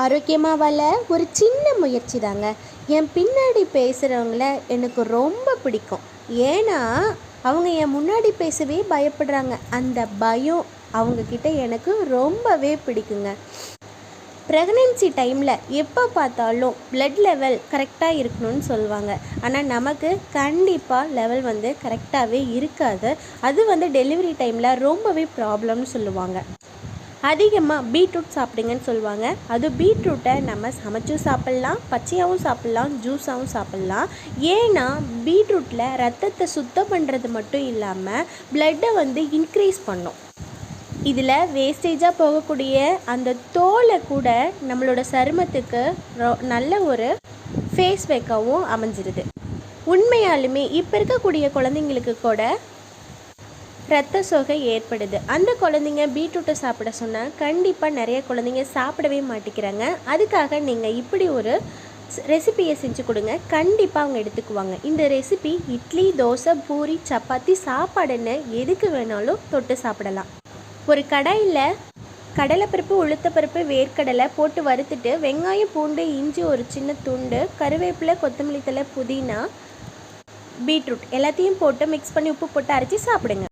ஆரோக்கியமாக வாழ ஒரு சின்ன முயற்சி தாங்க என் பின்னாடி பேசுகிறவங்கள எனக்கு ரொம்ப பிடிக்கும். ஏன்னா அவங்க என் முன்னாடி பேசவே பயப்படுறாங்க. அந்த பயம் அவங்கக்கிட்ட எனக்கு ரொம்பவே பிடிக்குங்க. ப்ரெக்னென்சி டைமில் எப்போ பார்த்தாலும் ப்ளட் லெவல் கரெக்டாக இருக்கணும்னு சொல்லுவாங்க. ஆனால் நமக்கு கண்டிப்பாக லெவல் வந்து கரெக்டாகவே இருக்காது. அது வந்து டெலிவரி டைமில் ரொம்பவே ப்ராப்ளம்னு சொல்லுவாங்க. அதிகமாக பீட்ரூட் சாப்பிடுங்கன்னு சொல்லுவாங்க. அது பீட்ரூட்டை நம்ம சமைச்சும் சாப்பிட்லாம் பச்சையாகவும் சாப்பிட்லாம் ஜூஸாகவும் சாப்பிட்லாம். ஏன்னா பீட்ரூட்டில் ரத்தத்தை சுத்தம் பண்ணுறது மட்டும் இல்லாமல் பிளட்டை வந்து இன்க்ரீஸ் பண்ணும். இதில் வேஸ்டேஜாக போகக்கூடிய அந்த தோலை கூட நம்மளோட சருமத்துக்கு ரொ- நல்ல ஒரு ஃபேஸ் பேக்காகவும் அமைஞ்சிருது. உண்மையாலுமே இப்போ இருக்கக்கூடிய குழந்தைங்களுக்கு கூட ரத்த சோகை ஏற்படுது. அந்த குழந்தைங்க பீட்ரூட்டை சாப்பிட சொன்னால் கண்டிப்பாக நிறைய குழந்தைங்க சாப்பிடவே மாட்டேங்கிறாங்க. அதுக்காக நீங்கள் இப்படி ஒரு ரெசிபியை செஞ்சு கொடுங்க. கண்டிப்பாக அவங்க எடுத்துக்குவாங்க. இந்த ரெசிபி இட்லி தோசை பூரி சப்பாத்தி சாப்பாடுன்னு எதுக்கு வேணாலும் தொட்டு சாப்பிடலாம். ஒரு கடாயில் கடலைப்பருப்பு உளுத்தப்பருப்பு வேர்க்கடலை போட்டு வறுத்துட்டு வெங்காயம் பூண்டு இஞ்சி ஒரு சின்ன துண்டு கருவேப்பிலை கொத்தமல்லி தழை புதினா பீட்ரூட் எல்லாத்தையும் போட்டு மிக்ஸ் பண்ணி உப்பு போட்டு அரைச்சி சாப்பிடுங்க.